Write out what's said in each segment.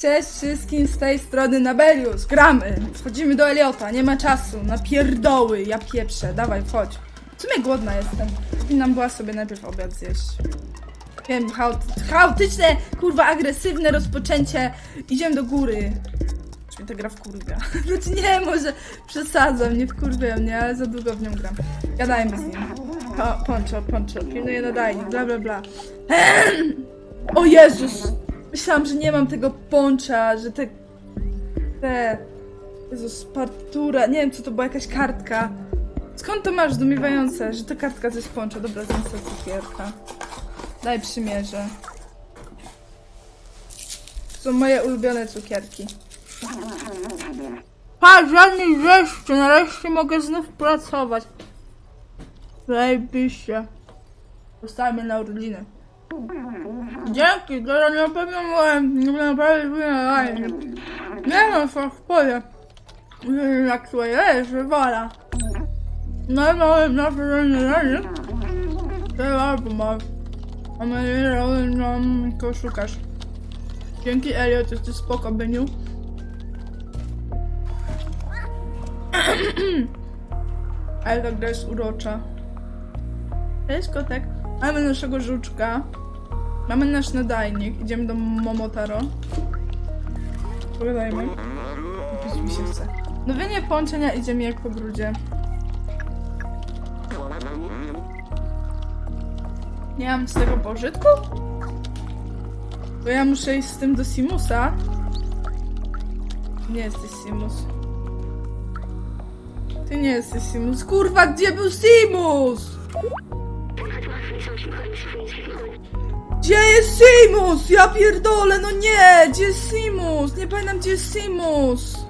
Cześć wszystkim z tej strony Nabelius, gramy, wchodzimy do Eliota, nie ma czasu, na pierdoły, ja pieprzę, dawaj, wchodź. W sumie głodna jestem, powinnam była sobie najpierw obiad zjeść. Wiem, chaot chaotyczne, kurwa, agresywne rozpoczęcie, idziemy do góry. Czy mi ta gra wkurwia? Znaczy nie, może przesadzam, nie wkurwia mnie, ale za długo w nią gram. Gadajmy z nim. Po, poncho, poncho, pilnuję nadajnik, bla bla bla. O Jezus! Myślałam, że nie mam tego poncza, że te... Te... Jezus, partura... Nie wiem, co to była, jakaś kartka. Skąd to masz zdumiewające, że to kartka ze poncza? Dobra, sobie cukierka. Daj przymierzę. To są moje ulubione cukierki. Pa, żadnej wreszcie, nareszcie mogę znów pracować. Zajebiście. Zostałem na urodziny. Dzięki, to ja na pewno byłem, nie naprawdę byłem Nie no, co pole. Jak to jest, wola. No i mamy nasze żenie, to albo masz. A my nam go szukasz. Dzięki Elliot, jesteś spoko, Beniu. Ale ta gra jest urocza. Cześć kotek. Mamy naszego żuczka. Mamy nasz nadajnik. Idziemy do Momotaro. Pogadajmy. Pić mi się chce. Nowienie połączenia idziemy jak po grudzie. Nie mam z tego pożytku? Bo ja muszę iść z tym do Simusa. Nie jesteś Simus. Ty nie jesteś Simus. Kurwa, gdzie był Simus? Gdzie jest Simus? Ja pierdolę, no nie! Gdzie jest Simus? Nie pamiętam, gdzie jest Simus.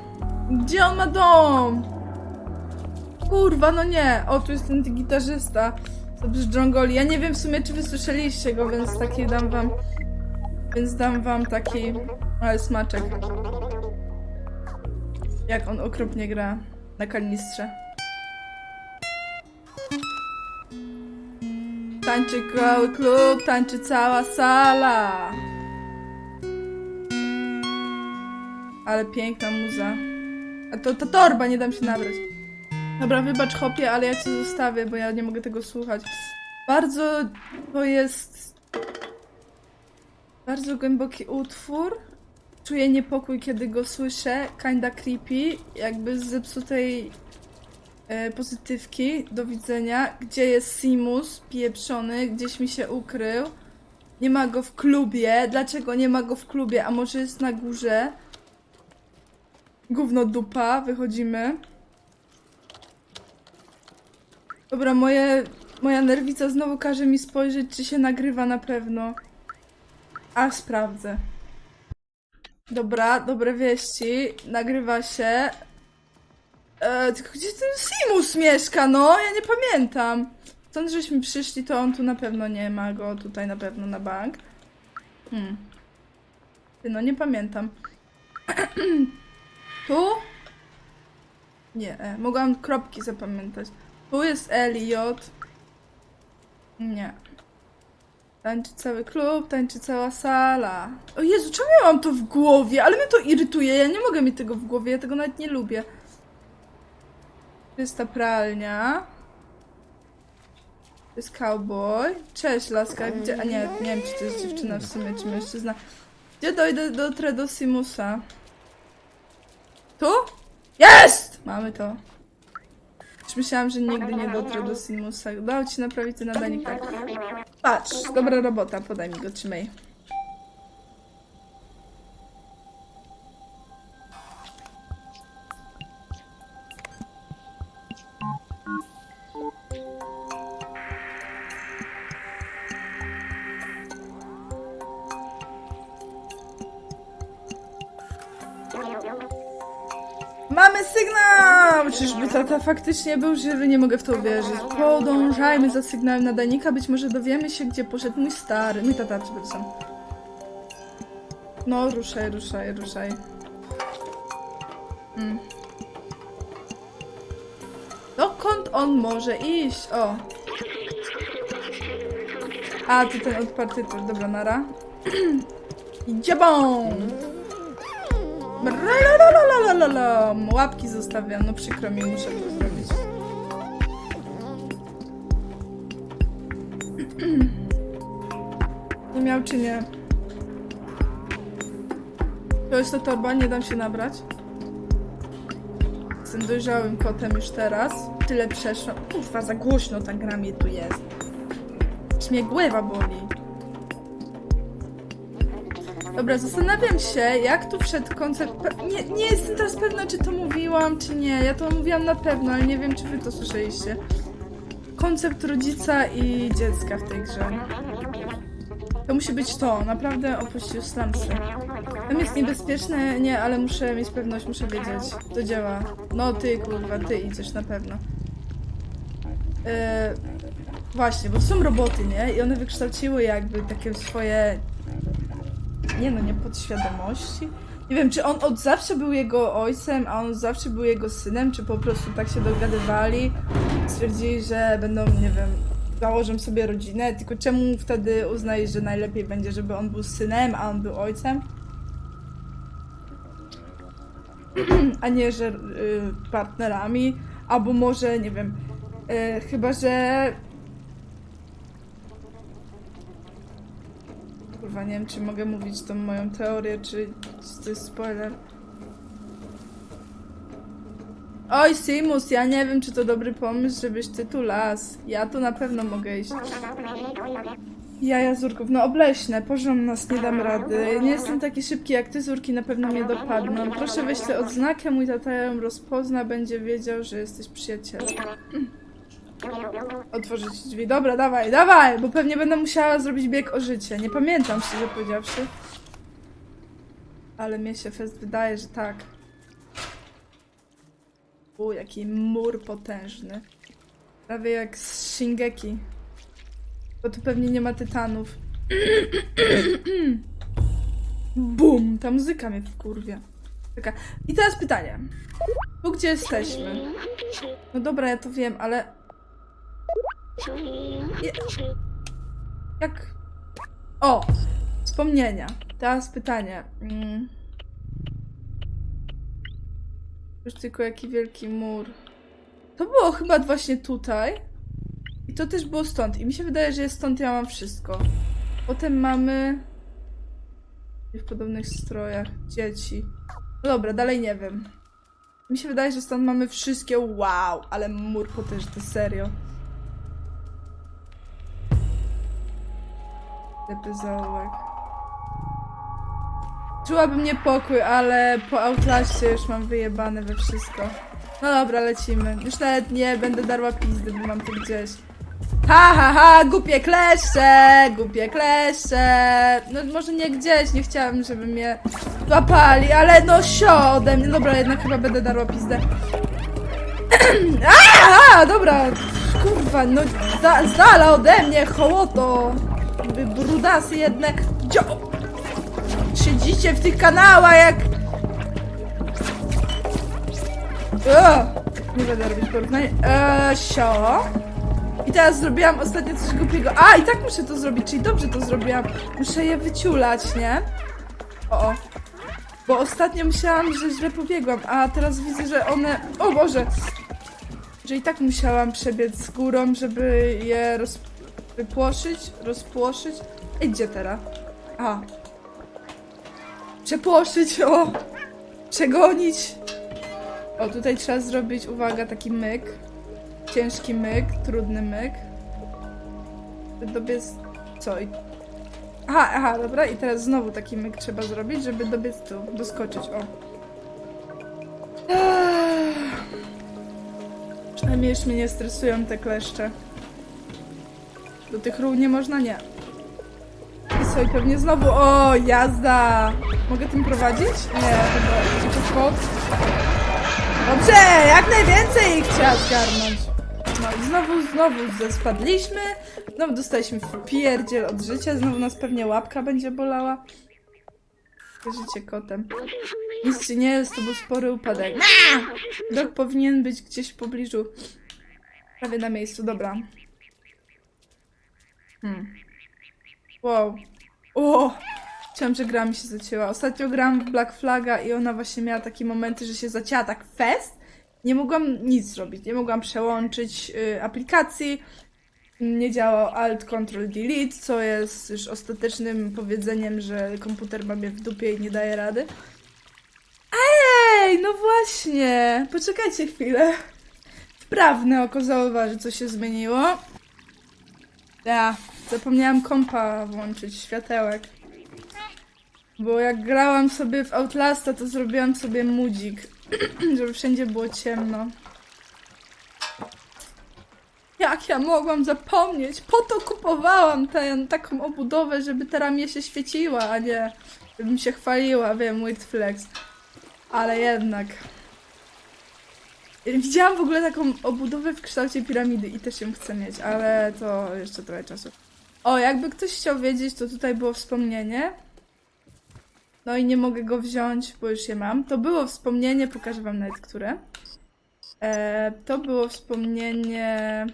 Gdzie on ma dom? Kurwa, no nie. O, tu jest ten gitarzysta. Dobrze, Dżongoli. Ja nie wiem w sumie, czy wy słyszeliście go, więc taki dam wam... Więc dam wam taki... Ale smaczek. Jak on okropnie gra na kalnistrze. Tańczy cały klub, tańczy cała sala. Ale piękna muza. A to ta torba, nie dam się nabrać. Dobra, wybacz chopie, ale ja cię zostawię, bo ja nie mogę tego słuchać. Bardzo to jest... Bardzo głęboki utwór. Czuję niepokój, kiedy go słyszę. Kinda creepy. Jakby z zepsutej pozytywki. Do widzenia. Gdzie jest Simus? Pieprzony. Gdzieś mi się ukrył. Nie ma go w klubie. Dlaczego nie ma go w klubie? A może jest na górze? Gówno dupa. Wychodzimy. Dobra, moje, moja nerwica znowu każe mi spojrzeć, czy się nagrywa na pewno. A sprawdzę. Dobra, dobre wieści. Nagrywa się. E, tylko gdzie ten Simus mieszka, no? Ja nie pamiętam. Stąd żeśmy przyszli, to on tu na pewno nie ma go tutaj na pewno na bank. Hmm. Ty, no nie pamiętam. tu? Nie, e, mogłam kropki zapamiętać. Tu jest Eliot. Nie. Tańczy cały klub, tańczy cała sala. O Jezu, czemu ja mam to w głowie? Ale mnie to irytuje, ja nie mogę mieć tego w głowie, ja tego nawet nie lubię. To jest ta pralnia. To jest cowboy. Cześć, laska, gdzie... A nie, nie wiem, czy to jest dziewczyna w sumie, czy mężczyzna. Gdzie dojdę do Tredosimusa? Tu? Jest! Mamy to. Już myślałam, że nigdy nie dotrę do Simusa. Udało ci naprawić ten nadajnik, tak. Patrz, dobra robota, podaj mi go, trzymaj. Sygnał! Czyżby tata faktycznie był żywy? Nie mogę w to uwierzyć. Podążajmy za sygnałem nadajnika, być może dowiemy się, gdzie poszedł mój stary. Mój tata, przepraszam. No, ruszaj, ruszaj, ruszaj. Mm. Dokąd on może iść? O! A, to ten odparty tur. Dobra, nara. I dziabą! Bralalalalalalala. Łapki zostawiam, no przykro mi, muszę to zrobić. Nie miał czy nie? To jest to torba, nie dam się nabrać. Jestem dojrzałym kotem już teraz. Tyle przeszłam. Kurwa, za głośno ta gra mnie tu jest. Aż mnie głowa boli. Dobra, zastanawiam się, jak tu wszedł koncept. pe- Nie, nie jestem teraz pewna, czy to mówiłam, czy nie. Ja to mówiłam na pewno, ale nie wiem, czy wy to słyszeliście. Koncept rodzica i dziecka w tej grze. To musi być to, naprawdę opuścił slamsy. Tam jest niebezpieczne, nie, ale muszę mieć pewność, muszę wiedzieć. To działa. No ty, kurwa, ty idziesz na pewno. E, właśnie, bo są roboty, nie? I one wykształciły jakby takie swoje nie no, nie podświadomości. Nie wiem, czy on od zawsze był jego ojcem, a on zawsze był jego synem, czy po prostu tak się dogadywali, stwierdzili, że będą, nie wiem, założą sobie rodzinę, tylko czemu wtedy uznajesz, że najlepiej będzie, żeby on był synem, a on był ojcem? a nie, że y, partnerami, albo może, nie wiem, y, chyba, że Kurwa, nie wiem, czy mogę mówić tą moją teorię, czy czy to jest spoiler. Oj, Simus, ja nie wiem, czy to dobry pomysł, żebyś ty tu las. Ja tu na pewno mogę iść. Jaja Zurków, no obleśne, poziom nas nie dam rady. Nie jestem taki szybki jak ty, Zurki na pewno mnie dopadną. Proszę weź odznakę, mój tata ją rozpozna, będzie wiedział, że jesteś przyjacielem. Otworzyć drzwi. Dobra, dawaj, dawaj, bo pewnie będę musiała zrobić bieg o życie. Nie pamiętam, szczerze powiedziawszy. Ale mnie się fest wydaje, że tak. U, jaki mur potężny. Prawie jak z Shingeki. Bo tu pewnie nie ma tytanów. Bum! Ta muzyka mnie wkurwia. Taka. I teraz pytanie. Tu gdzie jesteśmy? No dobra, ja to wiem, ale Jak. O! Wspomnienia. Teraz pytanie. Mm. Już tylko jaki wielki mur. To było chyba właśnie tutaj. I to też było stąd. I mi się wydaje, że jest stąd ja mam wszystko. Potem mamy. W podobnych strojach. Dzieci. No dobra, dalej nie wiem. Mi się wydaje, że stąd mamy wszystkie. Wow, ale mur potężny, serio. Ślepy zaułek. Czułabym niepokój, ale po Outlaście już mam wyjebane we wszystko. No dobra, lecimy. Już nawet nie będę darła pizdy, bo mam tu gdzieś. Ha, ha, ha, głupie kleszcze, głupie kleszcze. No może nie gdzieś, nie chciałabym, żeby mnie złapali, ale no sio ode mnie. Dobra, jednak chyba będę darła pizdę. A, dobra, kurwa, no z dala ode mnie, hołoto. Wy brudasy jedne. Dzio! Siedzicie w tych kanałach jak... Nie będę robić porównań. Eee, sio. I teraz zrobiłam ostatnio coś głupiego. A, i tak muszę to zrobić, czyli dobrze to zrobiłam. Muszę je wyciulać, nie? O, o. Bo ostatnio myślałam, że źle pobiegłam, a teraz widzę, że one... O Boże! Że i tak musiałam przebiec z górą, żeby je roz... wypłoszyć, rozpłoszyć. Ej, gdzie teraz? A. Przepłoszyć, o! Przegonić. O, tutaj trzeba zrobić, uwaga, taki myk. Ciężki myk, trudny myk. Dobiec... Co? I... Aha, aha, dobra. I teraz znowu taki myk trzeba zrobić, żeby dobiec tu, doskoczyć, o. Przynajmniej już mnie nie stresują te kleszcze. Do tych ról nie można, nie. I co, i pewnie znowu, o, jazda! Mogę tym prowadzić? Nie, dobra, idziecie spod. Dobrze, jak najwięcej ich trzeba zgarnąć. No i znowu, znowu spadliśmy, znowu dostaliśmy pierdziel od życia, znowu nas pewnie łapka będzie bolała. Życie kotem. Nic ci nie jest, to był spory upadek. Dok powinien być gdzieś w pobliżu. Prawie na miejscu, dobra. Hmm. Wow. O! Myślałam, że gra mi się zacięła. Ostatnio grałam w Black Flaga i ona właśnie miała takie momenty, że się zacięła tak fest. Nie mogłam nic zrobić. Nie mogłam przełączyć y, aplikacji. Nie działał Alt Control Delete, co jest już ostatecznym powiedzeniem, że komputer ma mnie w dupie i nie daje rady. Ej, no właśnie! Poczekajcie chwilę. Wprawne oko zauważy, co się zmieniło. Ja, zapomniałam kompa włączyć, światełek. Bo jak grałam sobie w Outlasta, to zrobiłam sobie mudzik, żeby wszędzie było ciemno. Jak ja mogłam zapomnieć? Po to kupowałam tę taką obudowę, żeby ta ramię się świeciła, a nie żebym się chwaliła, wiem, weird flex. Ale jednak. Widziałam w ogóle taką obudowę w kształcie piramidy i też ją chcę mieć, ale to jeszcze trochę czasu. O, jakby ktoś chciał wiedzieć, to tutaj było wspomnienie. No i nie mogę go wziąć, bo już je mam. To było wspomnienie, pokażę wam nawet które. E, to było wspomnienie.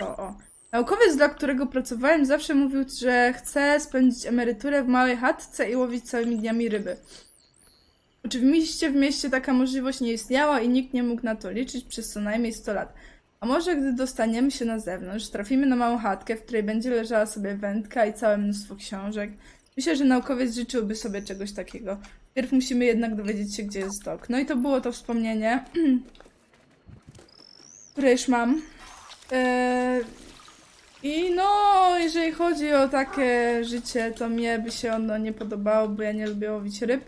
O, o. Naukowiec, dla którego pracowałem, zawsze mówił, że chce spędzić emeryturę w małej chatce i łowić całymi dniami ryby. Oczywiście w mieście taka możliwość nie istniała i nikt nie mógł na to liczyć przez co najmniej 100 lat. A może gdy dostaniemy się na zewnątrz, trafimy na małą chatkę, w której będzie leżała sobie wędka i całe mnóstwo książek. Myślę, że naukowiec życzyłby sobie czegoś takiego. Pierw musimy jednak dowiedzieć się, gdzie jest dok. No i to było to wspomnienie, które już mam. Eee, I no, jeżeli chodzi o takie życie, to mnie by się ono nie podobało, bo ja nie lubię łowić ryb.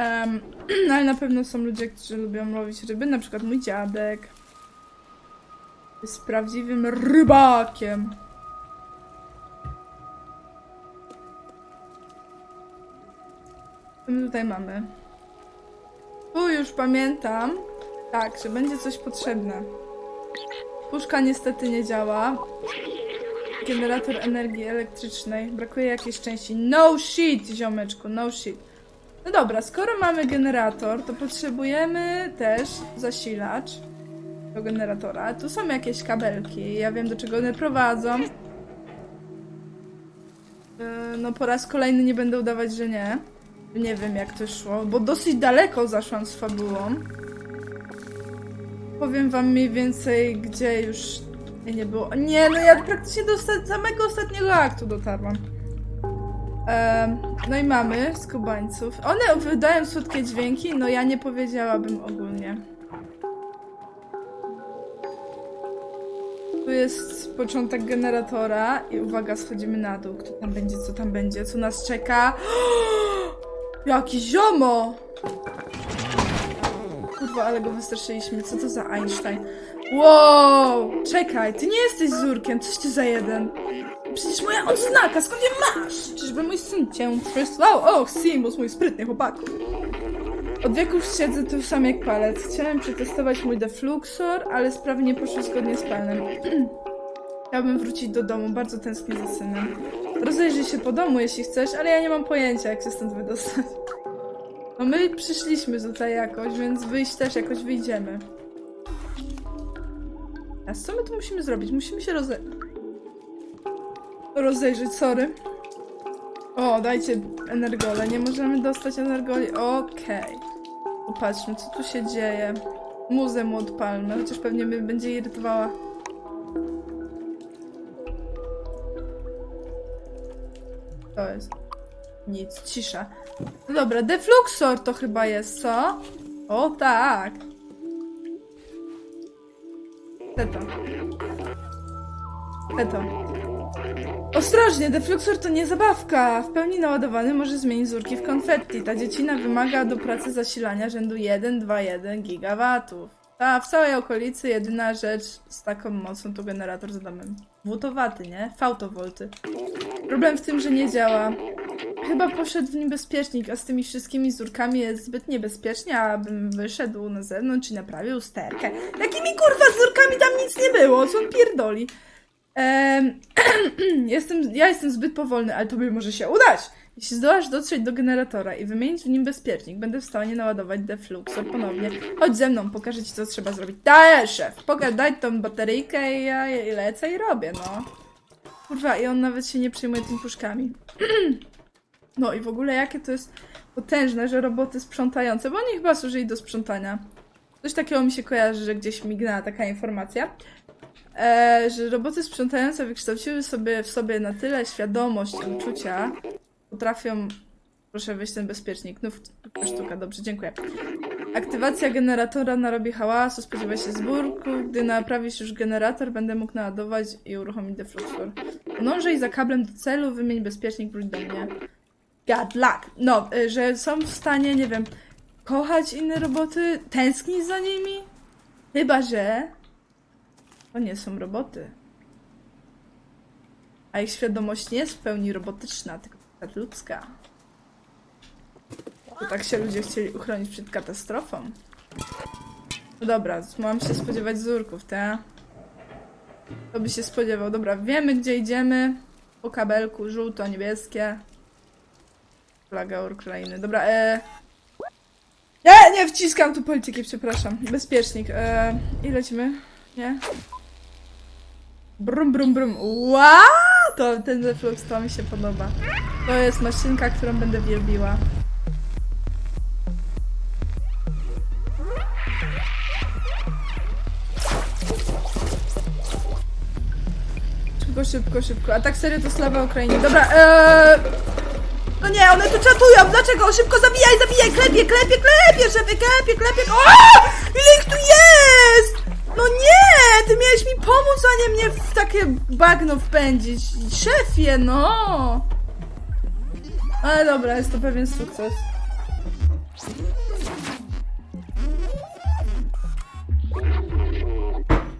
Em, ale na pewno są ludzie, którzy lubią łowić ryby, na przykład mój dziadek. Jest prawdziwym rybakiem. Co my tutaj mamy? Tu już pamiętam, tak, że będzie coś potrzebne. Puszka niestety nie działa. Generator energii elektrycznej. Brakuje jakiejś części. No shit, ziomeczku, no shit. No dobra, skoro mamy generator, to potrzebujemy też zasilacz do generatora. Tu są jakieś kabelki, ja wiem do czego one prowadzą. Yy, No po raz kolejny nie będę udawać, że nie. Nie wiem jak to szło, bo dosyć daleko zaszłam z fabułą. Powiem wam mniej więcej, gdzie już nie było. Nie, no ja praktycznie do samego ostatniego aktu dotarłam. No i mamy skubańców. One wydają słodkie dźwięki, no ja nie powiedziałabym ogólnie. Tu jest początek generatora i uwaga, schodzimy na dół. Kto tam będzie, co tam będzie, co nas czeka? Jaki ziomo! Kurwa, ale go wystraszyliśmy. Co to za Einstein? Wow! Czekaj, ty nie jesteś Zurkiem, coś ty za jeden. Przecież moja odznaka, skąd ją masz? Czyżby mój syn cię przysłał? Och, Simus, mój sprytny chłopak. Od wieków siedzę tu sam jak palec. Chciałem przetestować mój defluxor, ale sprawy nie poszły zgodnie z planem. Chciałbym wrócić do domu, bardzo tęsknię za synem. Rozejrzyj się po domu, jeśli chcesz, ale ja nie mam pojęcia, jak się stąd wydostać. No my przyszliśmy tutaj jakoś, więc wyjść też jakoś wyjdziemy. A co my tu musimy zrobić? Musimy się roze... rozejrzeć, sorry. O, dajcie energole. Nie możemy dostać energoli. Okej. Popatrzmy, co tu się dzieje. Muzę mu odpalmy, chociaż pewnie mnie będzie irytowała. To jest. Nic, cisza. No dobra, defluxor to chyba jest, co? O tak. Teto. Teto. Ostrożnie, defluxor to nie zabawka. W pełni naładowany może zmienić zurki w konfetti. Ta dziecina wymaga do pracy zasilania rzędu 1,21 gigawatów. Ta w całej okolicy jedyna rzecz z taką mocą to generator z domem. Wutowaty, nie? Fałtowolty. Problem w tym, że nie działa. Chyba poszedł w niebezpiecznik, a z tymi wszystkimi zurkami jest zbyt niebezpiecznie, abym wyszedł na zewnątrz i naprawił usterkę. Jakimi kurwa zurkami tam nic nie było? Co on pierdoli? Em, jestem, ja jestem zbyt powolny, ale tobie może się udać. Jeśli zdołasz dotrzeć do generatora i wymienić w nim bezpiecznik, będę w stanie naładować defluxor ponownie. Chodź ze mną, pokażę ci, co trzeba zrobić. Daj, szef! Pokaż, daj tą bateryjkę i ja i lecę i robię, no. Kurwa, i on nawet się nie przejmuje tymi puszkami. No i w ogóle jakie to jest potężne, że roboty sprzątające, bo oni chyba służyli do sprzątania. Coś takiego mi się kojarzy, że gdzieś mignęła taka informacja. E, że roboty sprzątające wykształciły sobie w sobie na tyle świadomość i uczucia, potrafią. Proszę wyjść ten bezpiecznik. No, sztuka, dobrze, dziękuję. Aktywacja generatora narobi hałasu, spodziewa się zburku. Gdy naprawisz już generator, będę mógł naładować i uruchomić defluxor. Podążaj za kablem do celu, wymień bezpiecznik, wróć do mnie. God luck. No, y, że są w stanie, nie wiem, kochać inne roboty, tęsknić za nimi. Chyba, że to nie są roboty. A ich świadomość nie jest w pełni robotyczna, tylko tak ludzka. Bo tak się ludzie chcieli uchronić przed katastrofą. No dobra, mam się spodziewać zurków, te. To by się spodziewał. Dobra, wiemy gdzie idziemy. Po kabelku, żółto-niebieskie. Flaga Ukrainy. Dobra, e... Nie, nie wciskam tu polityki, przepraszam. Bezpiecznik. E... I lecimy? Nie? Brum, brum, brum. Wow! To ten reflux to mi się podoba. To jest maszynka, którą będę wielbiła. Szybko, szybko, szybko. A tak serio to slawa Ukrainie. Dobra, eee... No nie, one tu czatują! Dlaczego? Szybko zabijaj, zabijaj! Klepie, klepie, klepie, szefie, klepie, klepie! O! Ile ich tu jest! No nie! Ty miałeś mi pomóc, a nie mnie w takie bagno wpędzić. Szefie, no! Ale dobra, jest to pewien sukces.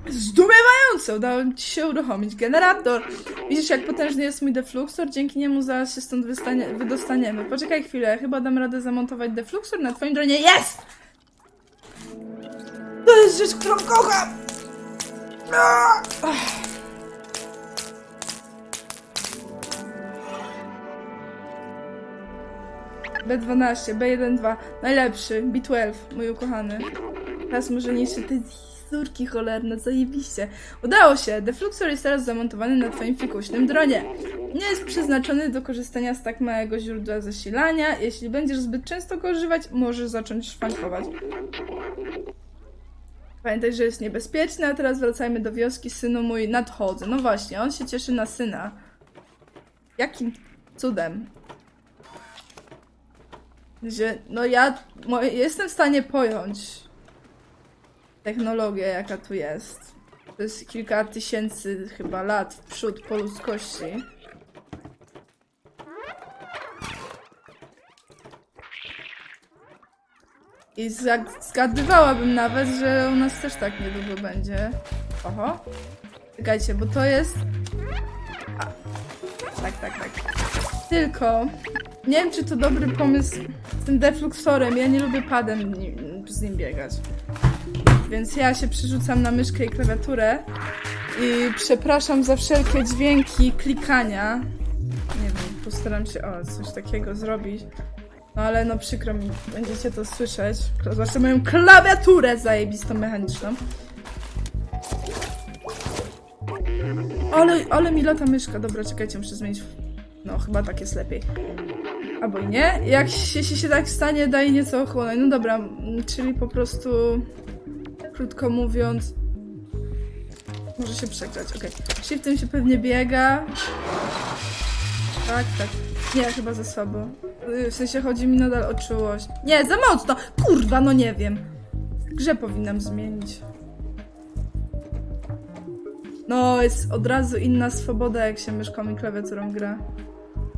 Zdumiewające! Udało ci się uruchomić generator. Widzisz, jak potężny jest mój defluxor? Dzięki niemu zaraz się stąd wydostaniemy. Poczekaj chwilę, chyba dam radę zamontować defluxor na twoim dronie. Jest! To jest rzecz, którą kocham! Ah! Ach. B12, B1-2, najlepszy, B12, mój ukochany. Teraz może niszczy te córki cholerne, zajebiście. Udało się! Defluxor jest teraz zamontowany na twoim fikuśnym dronie. Nie jest przeznaczony do korzystania z tak małego źródła zasilania. Jeśli będziesz zbyt często go używać, możesz zacząć szwankować. Pamiętaj, że jest niebezpieczny, a teraz wracajmy do wioski. Synu mój, nadchodzę. No właśnie, on się cieszy na syna. Jakim cudem? Że, no ja jestem w stanie pojąć technologię, jaka tu jest. To jest kilka tysięcy chyba lat w przód po ludzkości. I zgadywałabym nawet, że u nas też tak niedługo będzie. Oho. Czekajcie, bo to jest... A. Tak, tak, tak. Tylko... Nie wiem, czy to dobry pomysł z tym defluxorem. Ja nie lubię padem z nim biegać. Więc ja się przerzucam na myszkę i klawiaturę. I przepraszam za wszelkie dźwięki klikania. Nie wiem, postaram się o coś takiego zrobić. Ale no przykro mi, będziecie to słyszeć. Zwłaszcza moją klawiaturę zajebistą mechaniczną. Ale, ale mi lata myszka. Dobra, czekajcie, muszę zmienić. No, chyba tak jest lepiej. Albo i nie. Jak się, jeśli się tak stanie, daj nieco ochłonąć. No dobra, czyli po prostu... Krótko mówiąc... Może się przegrać, okej. Shiftem się pewnie biega. Tak, tak. Nie, chyba za słabo. Y, W sensie chodzi mi nadal o czułość. Nie, za mocno! Kurwa, no nie wiem. Grze powinnam zmienić. No, jest od razu inna swoboda, jak się myszką i klawiaturą gra.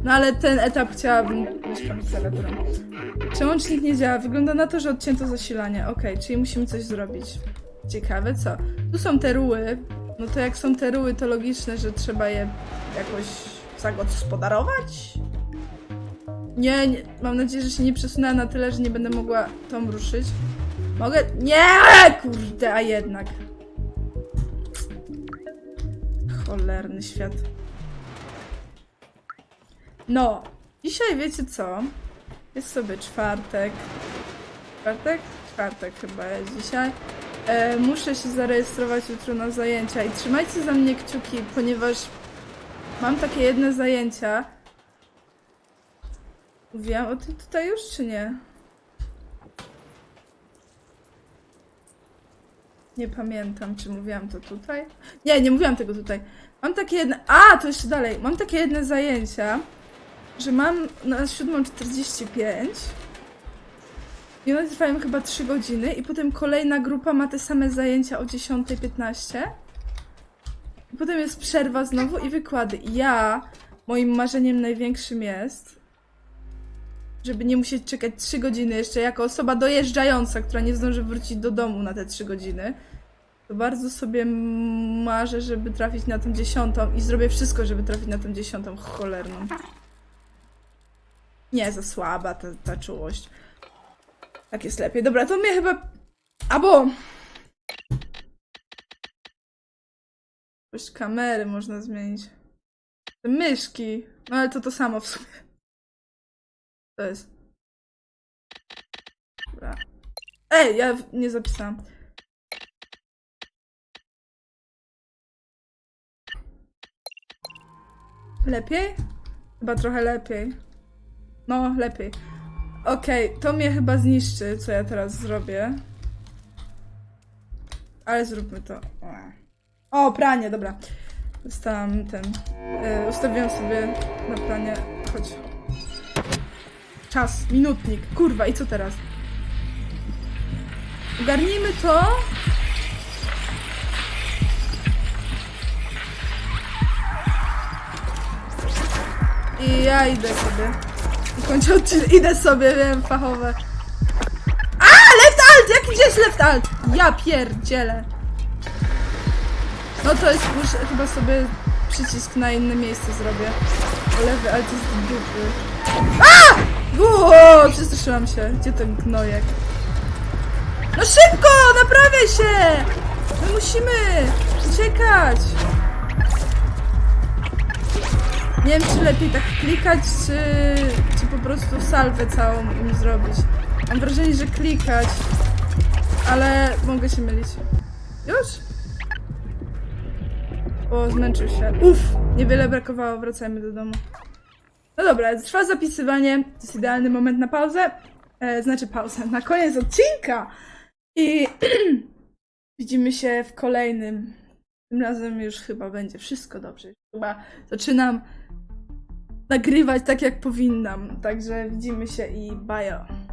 No ale ten etap chciałabym myszką i klawiaturą. Przełącznik nie działa. Wygląda na to, że odcięto zasilanie. Okej, czyli musimy coś zrobić. Ciekawe co? Tu są te ruły. No to jak są te ruły, to logiczne, że trzeba je jakoś zagospodarować? Nie, nie, mam nadzieję, że się nie przesunęła na tyle, że nie będę mogła tą ruszyć. Mogę? Nie! Kurde, a jednak. Cholerny świat. No, dzisiaj wiecie co? Jest sobie czwartek. Czwartek? Czwartek chyba jest dzisiaj. E, muszę się zarejestrować jutro na zajęcia i trzymajcie za mnie kciuki, ponieważ Mam takie jedne zajęcia. Mówiłam o tym tutaj już, czy nie? Nie pamiętam, czy mówiłam to tutaj. Nie, nie mówiłam tego tutaj. Mam takie jedne. A, to jeszcze dalej. Mam takie jedne zajęcia, że mam na 7.45 i one trwają chyba 3 godziny, i potem kolejna grupa ma te same zajęcia o 10.15. I potem jest przerwa znowu i wykłady. I Ja, moim marzeniem największym jest, żeby nie musieć czekać 3 godziny jeszcze jako osoba dojeżdżająca, która nie zdąży wrócić do domu na te 3 godziny. To bardzo sobie marzę, żeby trafić na tą dziesiątą i zrobię wszystko, żeby trafić na tą dziesiątą cholerną. Nie, za słaba ta, ta czułość. Tak jest lepiej. Dobra, to mnie chyba... Albo... Jakoś kamery można zmienić. Te myszki. No ale to to samo w sumie. To jest. Dobra. Ej, ja nie zapisałam. Lepiej? Chyba trochę lepiej. No, lepiej. Okej, to mnie chyba zniszczy, co ja teraz zrobię. Ale zróbmy to. O, pranie, dobra. Dostałam ten. E, ustawiłam sobie na pranie. Chodź. Czas, minutnik. Kurwa, i co teraz? Ogarnijmy to. I ja idę sobie. I kończę odcinek. Idę sobie, wiem, fachowe. A, left alt! Jaki gdzie jest left alt? Ja pierdzielę. No to jest, muszę chyba sobie przycisk na inne miejsce zrobię. Lewy alt jest dupy. A! Ło, przestraszyłam się. Gdzie ten gnojek? No szybko! Naprawiaj się! My musimy uciekać! Nie wiem, czy lepiej tak klikać, czy, czy po prostu salwę całą im zrobić. Mam wrażenie, że klikać, ale mogę się mylić. Już? O, zmęczył się. Uff, niewiele brakowało, wracajmy do domu. No dobra, trwa zapisywanie, to jest idealny moment na pauzę. E, znaczy pauzę, na koniec odcinka. I widzimy się w kolejnym. Tym razem już chyba będzie wszystko dobrze. Chyba zaczynam nagrywać tak, jak powinnam. Także widzimy się i bye.